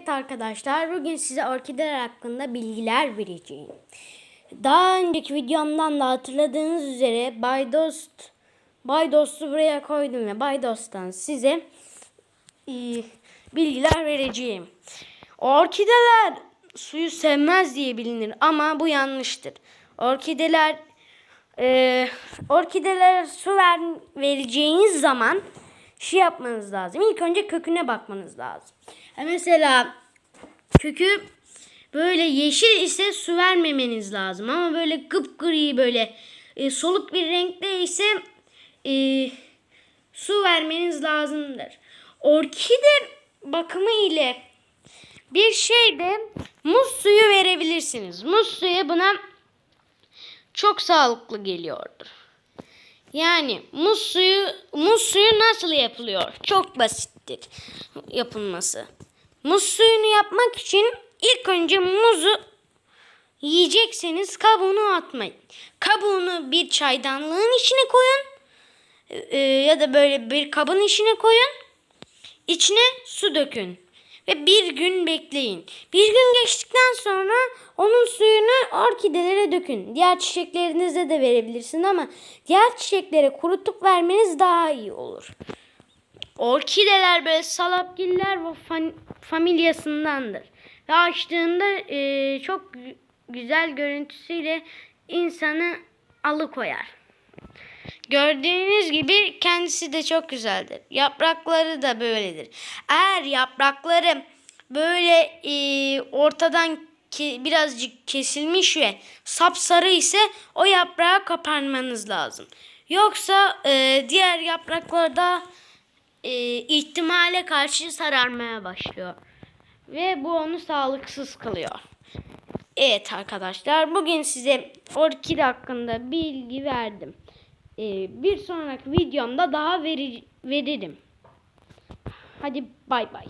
Evet arkadaşlar bugün size orkideler hakkında bilgiler vereceğim. Daha önceki videomdan da hatırladığınız üzere Baydost Baydost'u buraya koydum ve Baydost'tan size e, bilgiler vereceğim. Orkideler suyu sevmez diye bilinir ama bu yanlıştır. Orkideler e, orkidelere su ver, vereceğiniz zaman şey yapmanız lazım. İlk önce köküne bakmanız lazım. Mesela kökü böyle yeşil ise su vermemeniz lazım ama böyle gıpgri böyle e, soluk bir renkte ise e, su vermeniz lazımdır. Orkide bakımı ile bir şeyde muz suyu verebilirsiniz. Muz suyu buna çok sağlıklı geliyordur. Yani muz suyu muz suyu nasıl yapılıyor? Çok basittir yapılması. Muz suyunu yapmak için ilk önce muzu yiyecekseniz kabuğunu atmayın. Kabuğunu bir çaydanlığın içine koyun. Ee, ya da böyle bir kabın içine koyun. İçine su dökün. Ve bir gün bekleyin. Bir gün geçtikten sonra onun suyunu orkidelere dökün. Diğer çiçeklerinize de verebilirsin ama diğer çiçeklere kurutup vermeniz daha iyi olur. Orkideler böyle salapgiller ve fan- familyasındandır. Ve açtığında e, çok gü- güzel görüntüsüyle insanı alıkoyar. Gördüğünüz gibi kendisi de çok güzeldir. Yaprakları da böyledir. Eğer yaprakları böyle e, ortadan ke- birazcık kesilmiş ve sapsarı ise o yaprağı koparmanız lazım. Yoksa e, diğer yapraklarda e, ihtimale karşı sararmaya başlıyor. Ve bu onu sağlıksız kılıyor. Evet arkadaşlar bugün size orkide hakkında bilgi verdim. Ee, bir sonraki videomda daha veri- veririm. Hadi bay bay.